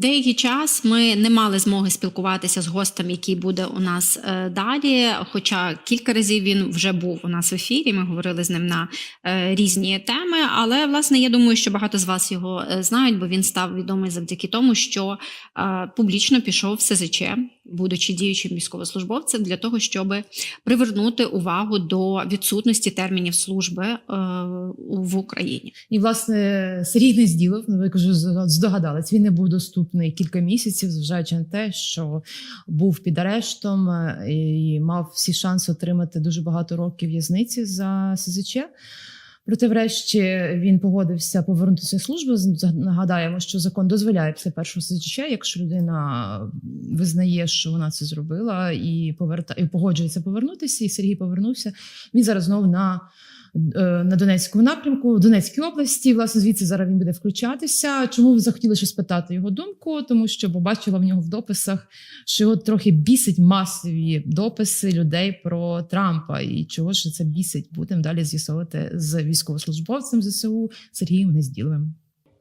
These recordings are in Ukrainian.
Деякий час ми не мали змоги спілкуватися з гостем, який буде у нас е, далі. Хоча кілька разів він вже був у нас в ефірі. Ми говорили з ним на е, різні теми. Але власне я думаю, що багато з вас його е, знають, бо він став відомий завдяки тому, що публічно пішов в СЗЧ, будучи діючим військовослужбовцем, для того, щоб привернути увагу до відсутності термінів служби в Україні. І власне Сергій Гнезділов, ну ви кажу, здогадались, він не був доступний кілька місяців, зважаючи на те, що був під арештом е, і мав всі шанси отримати дуже багато років в'язниці за СЗЧ. Проте, врешті, він погодився повернутися в службу. Нагадаємо, що закон дозволяє після першого СЗЧ, якщо людина визнає, що вона це зробила, і поверта і погоджується повернутися. І Сергій повернувся. Він зараз знову на, на Донецькому напрямку, в Донецькій області. Власне, звідси зараз він буде включатися. Чому ви захотіли ще спитати його думку? Тому що побачила в нього в дописах, що його трохи бісить масові дописи людей про Трампа. І чого ж це бісить? Будемо далі з'ясовувати з військовослужбовцем ЗСУ Сергієм Гнезділовим.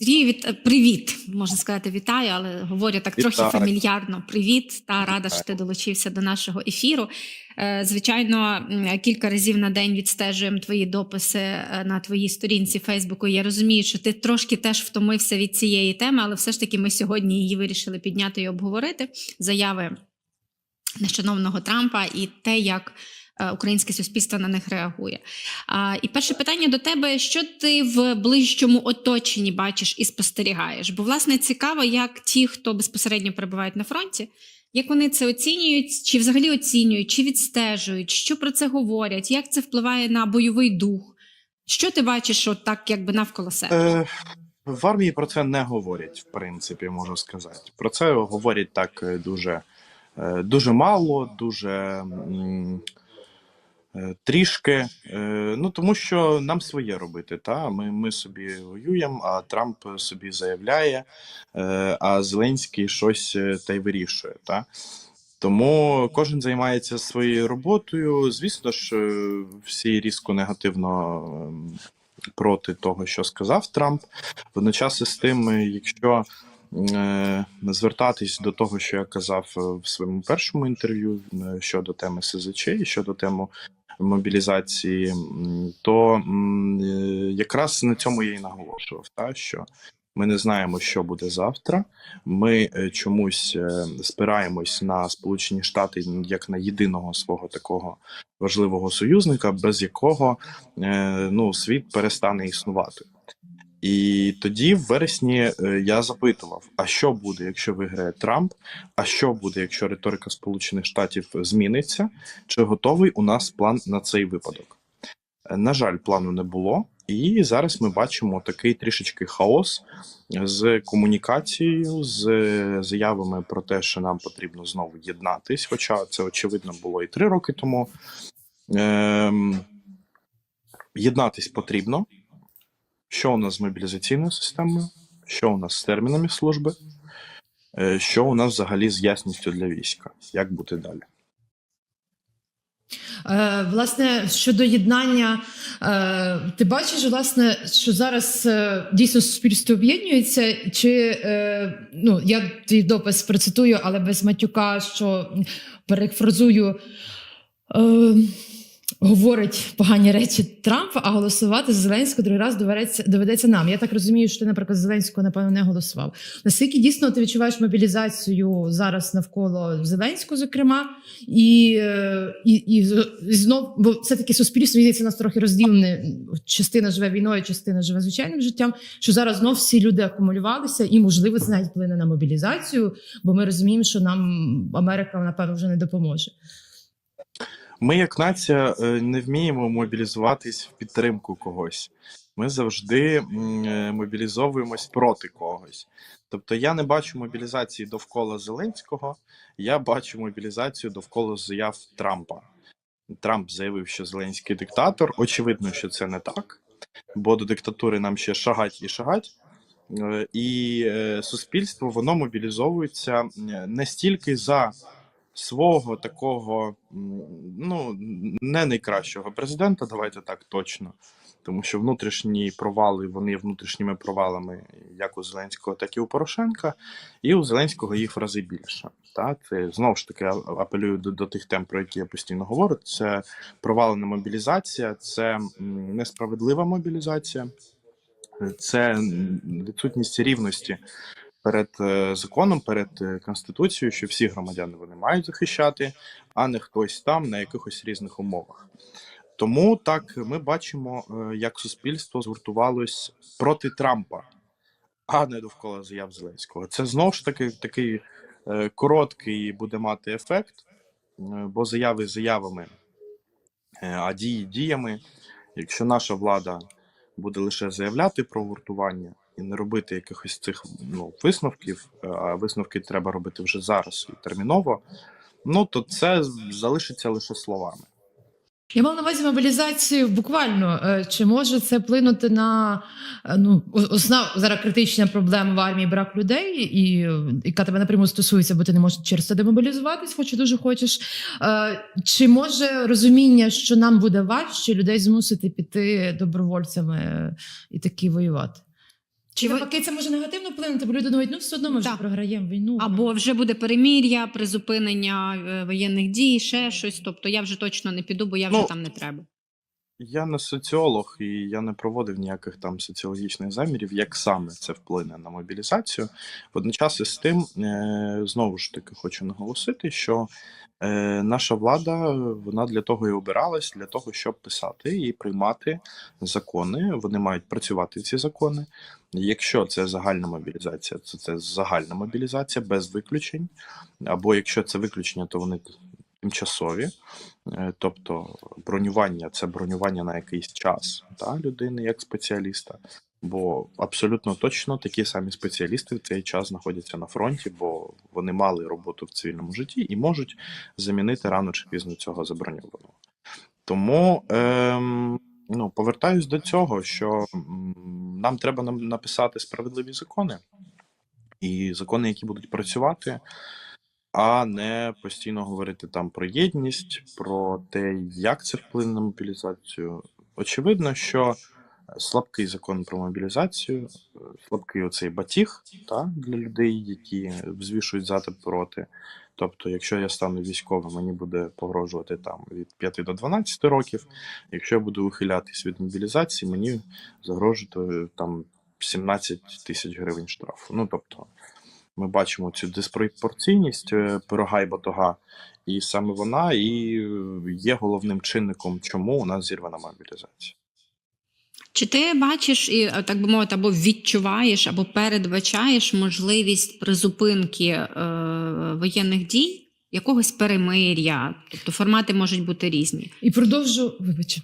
Сергій, від... привіт, можна сказати, вітаю, але говорю так трохи Вітаю. фамільярно. Привіт та рада, що ти долучився до нашого ефіру. Е, Звичайно, кілька разів на день відстежуємо твої дописи е, на твоїй сторінці Фейсбуку. Я розумію, що ти трошки теж втомився від цієї теми, але все ж таки ми сьогодні її вирішили підняти і обговорити. Заяви нещодавного Трампа і те, як е, українське суспільство на них реагує. І перше питання до тебе: що ти в ближчому оточенні бачиш і спостерігаєш? Бо, власне, цікаво, як ті, хто безпосередньо перебувають на фронті, як вони це оцінюють, чи взагалі оцінюють, чи відстежують, що про це говорять, як це впливає на бойовий дух? Що ти бачиш, от так якби навколо себе? Е, в армії про це не говорять, в принципі, можу сказати. Про це говорять так е, дуже, е, дуже мало, дуже е, трішки. Е, ну тому що нам своє робити. Та? Ми, ми собі воюємо, а Трамп собі заявляє, е, а Зеленський щось е, та й вирішує. Та? Тому кожен займається своєю роботою. Звісно ж, е, всі різко негативно ем, проти того, що сказав Трамп. Водночас із тим, е, якщо е, звертатись до того, що я казав е, в своєму першому інтерв'ю е, щодо теми СЗЧ і щодо теми мобілізації, то е, якраз на цьому я і наголошував, та, що ми не знаємо, що буде завтра. Ми е, чомусь е, спираємось на Сполучені Штати як на єдиного свого такого важливого союзника, без якого ну, світ перестане існувати. І тоді, в вересні, е, я запитував: а що буде, якщо виграє Трамп? А що буде, якщо риторика Сполучених Штатів зміниться? Чи готовий у нас план на цей випадок? Е, На жаль, плану не було, і зараз ми бачимо такий трішечки хаос з комунікацією, з заявами про те, що нам потрібно знову єднатись. Хоча це очевидно було і три роки тому. Ем, єднатись потрібно. Що у нас з мобілізаційною системою, що у нас з термінами служби, е, що у нас взагалі з ясністю для війська, як бути далі? Е, власне, щодо єднання, е, ти бачиш, власне, що зараз е, дійсно суспільство об'єднується, чи е, ну я твій допис процитую, але без матюка, що перефразую. Е, Говорить погані речі Трампа, а голосувати за Зеленського другий раз доведеться, доведеться нам. Я так розумію, що ти, наприклад, Зеленського, напевно, не голосував. Наскільки дійсно ти відчуваєш мобілізацію зараз навколо Зеленського, зокрема, і, е, і, і, знов, бо все-таки суспільство здається, нас трохи розділене. Частина живе війною, частина живе звичайним життям. Що зараз знов всі люди акумулювалися, і можливо це навіть вплине на мобілізацію, бо ми розуміємо, що нам Америка напевно вже не допоможе. Ми, як нація, е, не вміємо мобілізуватись в підтримку когось. Ми завжди е, мобілізовуємось проти когось. Тобто я не бачу мобілізації довкола Зеленського, я бачу мобілізацію довкола заяв Трампа. Трамп заявив, що Зеленський диктатор. Очевидно, що це не так, бо до диктатури нам ще шагать і шагать. Е, І суспільство воно мобілізовується не стільки за свого такого, ну не найкращого президента, давайте так точно. тому що внутрішні провали вони внутрішніми провалами як у Зеленського, так і у Порошенка, і у Зеленського їх в рази більше. Та це знову ж таки апелюю до, до тих тем, про які я постійно говорю. Це провалена мобілізація, це несправедлива мобілізація, це відсутність рівності перед е, законом, перед е, конституцією, що всі громадяни вони мають захищати, а не хтось там на якихось різних умовах. Тому так ми бачимо, е, як суспільство згуртувалось проти Трампа, а не довкола заяв Зеленського. Це знову ж таки такий короткий буде мати ефект, бо заяви заявами, а дії діями. Якщо наша влада буде лише заявляти про гуртування і не робити якихось цих ну, висновків, е, а висновки треба робити вже зараз і терміново, ну то це залишиться лише словами. Я мав на увазі мобілізацію буквально. Е, Чи може це вплинути на е, ну, основна зараз критична проблема в армії брак людей, і яка тебе напряму стосується, бо ти не можеш через це демобілізуватись, хоч і дуже хочеш. Чи може розуміння, що нам буде важче людей змусити піти добровольцями і таки воювати? Чи Чи ви- навпаки це може негативно вплинути, бо люди думають, ну все одно ми вже Так. програємо війну. Або вже буде перемір'я, призупинення е, воєнних дій, ще щось. Тобто я вже точно не піду, бо я вже Ну, там не треба. Я не соціолог і я не проводив ніяких там соціологічних замірів, як саме це вплине на мобілізацію. Водночас із тим, е, знову ж таки, хочу наголосити, що е, наша влада вона для того і обиралась, для того, щоб писати і приймати закони. Вони мають працювати ці закони. Якщо це загальна мобілізація, то це загальна мобілізація без виключень. Або якщо це виключення, то вони тимчасові. Е, Тобто бронювання це бронювання на якийсь час та, людини як спеціаліста. Бо абсолютно точно такі самі спеціалісти в цей час знаходяться на фронті, бо вони мали роботу в цивільному житті і можуть замінити рано чи пізно цього заброньованого. Тому ем, ну, повертаюсь до цього, що нам треба написати справедливі закони і закони, які будуть працювати, а не постійно говорити там про єдність, про те, як це вплине на мобілізацію. Очевидно, що слабкий закон про мобілізацію, е, слабкий оцей батіг та, для людей, які взвішують за та проти. Тобто, якщо я стану військовим, мені буде погрожувати там від 5 до 12 років. Якщо я буду ухилятись від мобілізації, мені загрожує там 17 тисяч гривень штрафу. Ну тобто, ми бачимо цю диспропорційність е, пирога і батога, і саме вона і е, є головним чинником, чому у нас зірвана мобілізація. Чи ти бачиш і е, так би мовити, або відчуваєш, або передбачаєш можливість призупинки е, воєнних дій, якогось перемир'я? Тобто формати можуть бути різні. І продовжу, вибач,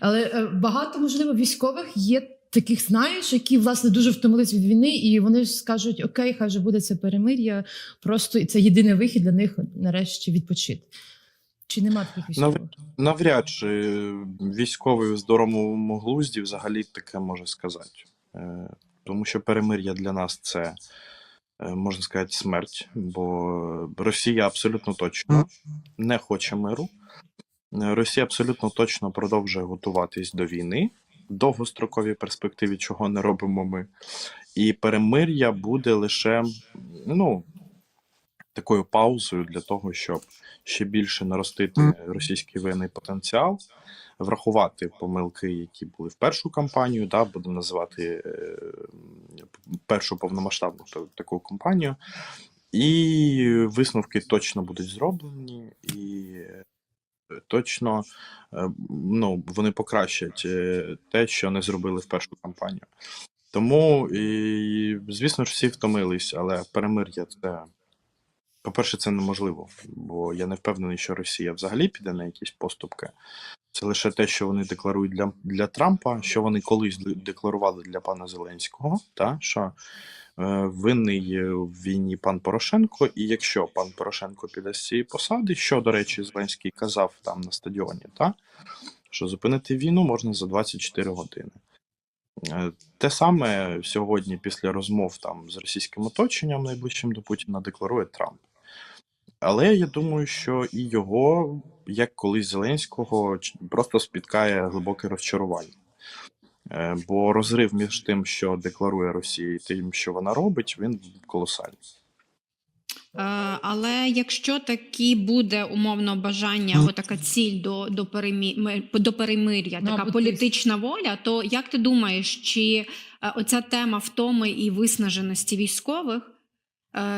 але багато можливо військових є. Таких знаєш, які власне дуже втомились від війни, і вони ж скажуть: Окей, хай же буде це перемир'я, просто і це єдиний вихід для них нарешті відпочити. Чи нема таких військових? Навряд чи військовий в здоровому глузді взагалі таке може сказати. Е, Тому що перемир'я для нас це, е, можна сказати, смерть, бо Росія абсолютно точно не хоче миру. Е, Росія абсолютно точно продовжує готуватись до війни довгостроковій перспективі, чого не робимо ми. І перемир'я буде лише ну, такою паузою для того, щоб ще більше наростити російський воєнний потенціал, врахувати помилки, які були в першу кампанію, да, будемо називати е, першу повномасштабну таку кампанію. І висновки точно будуть зроблені, і точно е, ну, вони покращать е, те, що не зробили в першу кампанію. Тому, і, звісно ж, всі втомились, але перемир'я це. По-перше, це неможливо, бо я не впевнений, що Росія взагалі піде на якісь поступки. Це лише те, що вони декларують для, для Трампа, що вони колись декларували для пана Зеленського, та, що винний в війні пан Порошенко, і якщо пан Порошенко піде з цієї посади, що, до речі, Зеленський казав там на стадіоні, та, що зупинити війну можна за 24 години. Е, Те саме сьогодні, після розмов там з російським оточенням найближчим до Путіна, декларує Трамп. Але я думаю, що і його, як колись Зеленського, просто спіткає глибоке розчарування. Е, Бо розрив між тим, що декларує Росія, і тим, що вона робить, він колосальний. Е, Але якщо такі буде умовно бажання, отака ціль до, до, перемі... до перемир'я, Ну, така або політична воля, то як ти думаєш, чи е, оця тема втоми і виснаженості військових,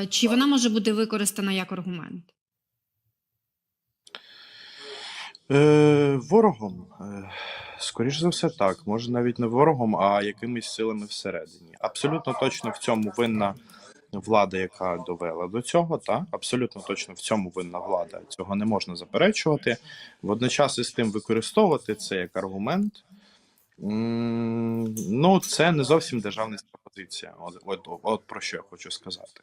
чи вона може бути використана як аргумент? Е, ворогом. Е, скоріш за все, так. Може, навіть не ворогом, а якимись силами всередині. Абсолютно точно в цьому винна влада, яка довела до цього. Та? Абсолютно точно в цьому винна влада. Цього не можна заперечувати. Водночас із тим використовувати це як аргумент. Ну, це не зовсім державницька позиція. От, от, от про що я хочу сказати.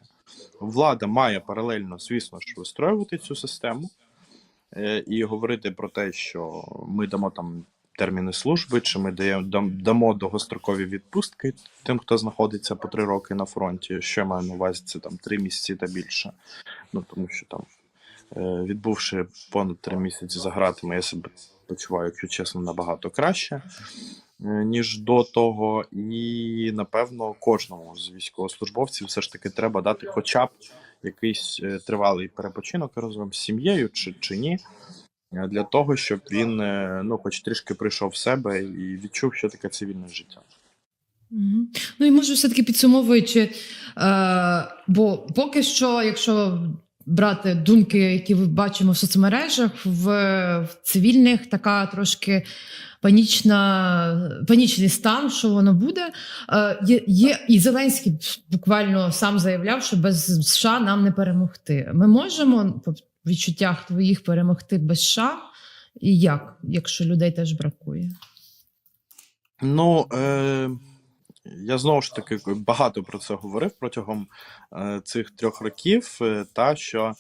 Влада має паралельно, звісно ж, вистроювати цю систему е, і говорити про те, що ми дамо там терміни служби, чи ми даємо дамо довгострокові відпустки тим, хто знаходиться по три роки на фронті. Що я маю на увазі, це там три місяці та більше. Ну тому що там, е, відбувши понад три місяці за гратами, я себе почуваю, якщо чесно, набагато краще. е, Ніж до того, і напевно кожному з військовослужбовців все ж таки треба дати хоча б якийсь е, тривалий перепочинок разом з сім'єю чи, чи ні, для того, щоб він е, ну, хоч трішки прийшов в себе і відчув, що таке цивільне життя. Ну і може, все-таки підсумовуючи, е, бо поки що, якщо брати думки, які ми бачимо в соцмережах, в, в цивільних така трошки панічна, панічний стан, що воно буде. Е, є, є, і Зеленський буквально сам заявляв, що без США нам не перемогти. Ми можемо відчуттях твоїх перемогти без США? І як, якщо людей теж бракує? Ну, е, я знову ж таки багато про це говорив протягом е, цих трьох років. Е, та що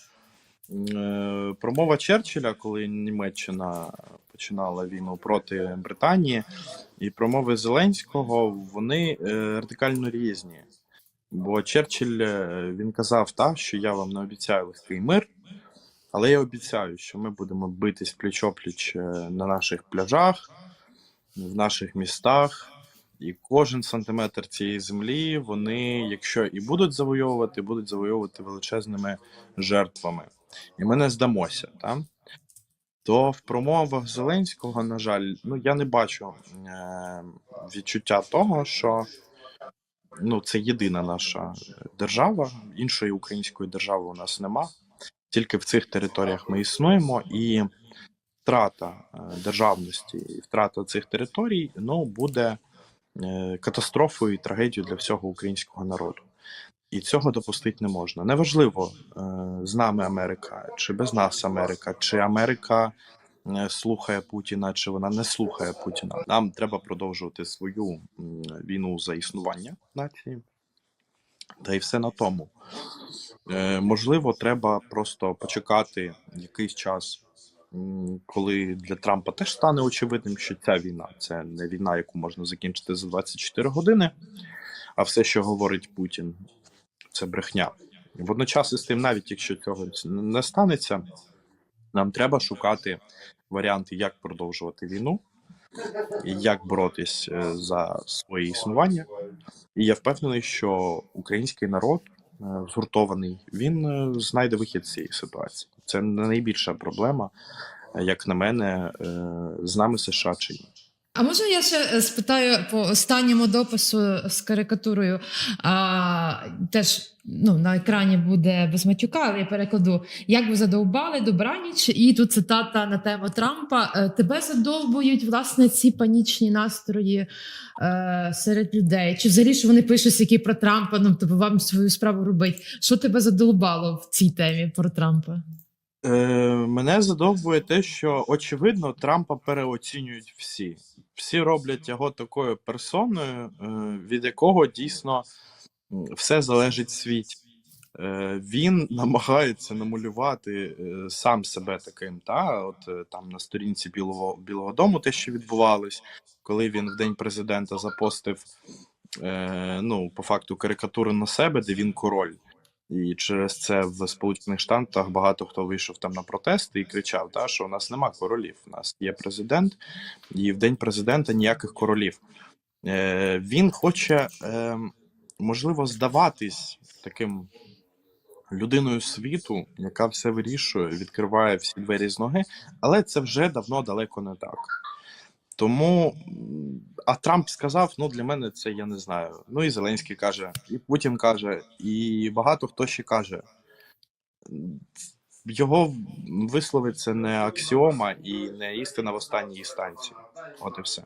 е, промова Черчилля, коли Німеччина починала війну проти Британії, і промови Зеленського вони е, радикально різні. Бо Черчилль е, він казав, та, що я вам не обіцяю легкий мир, але я обіцяю, що ми будемо битись пліч-опліч е, на наших пляжах, в наших містах. І кожен сантиметр цієї землі вони, якщо і будуть завойовувати, будуть завойовувати величезними жертвами. І ми не здамося. Та? То в промовах Зеленського, на жаль, ну я не бачу е- відчуття того, що ну, це єдина наша держава, іншої української держави у нас нема. Тільки в цих територіях ми існуємо, і втрата е, державності і втрата цих територій ну, буде е, катастрофою і трагедією для всього українського народу. І цього допустити не можна. Неважливо, е, з нами Америка, чи без нас Америка, чи Америка слухає Путіна, чи вона не слухає Путіна. Нам треба продовжувати свою війну за існування нації. Та й все на тому. Е, можливо, треба просто почекати якийсь час, коли для Трампа теж стане очевидним, що ця війна це не війна, яку можна закінчити за 24 години, а все, що говорить Путін, це брехня. Водночас із тим, навіть якщо цього не станеться, нам треба шукати варіанти, як продовжувати війну, як боротись е, за своє існування. І я впевнений, що український народ згуртований, він е, знайде вихід з цієї ситуації. Це не найбільша проблема, е, як на мене, е, з нами США чи ні. А можна я ще е, спитаю по останньому допису з карикатурою? А, теж ну, на екрані буде без матюка, але я перекладу. Як ви задовбали добраніч? І тут цитата на тему Трампа. Е, Тебе задовбують власне ці панічні настрої е, серед людей. Чи взагалі що вони пишуть які про Трампа? Ну тобто вам свою справу робить. Що тебе задовбало в цій темі про Трампа? Е, мене задовбує те, що очевидно Трампа переоцінюють всі. Всі роблять його такою персоною, е, від якого дійсно все залежить в світі. Е, він намагається намалювати е, сам себе таким, та от там на сторінці Білого Білого Дому, те, що відбувалось, коли він в день президента запостив ну, по факту карикатуру на себе, де він король. І через це в Сполучених Штатах багато хто вийшов там на протести і кричав, та, що у нас нема королів, у нас є президент, і в день президента ніяких королів. Е, він хоче, е, можливо, здаватись таким людиною світу, яка все вирішує, відкриває всі двері з ноги, але це вже давно далеко не так. Тому, а Трамп сказав: ну для мене це я не знаю. Ну і Зеленський каже, і Путін каже, і багато хто ще каже. Його вислови це не аксіома і не істина в останній інстанції. От і все.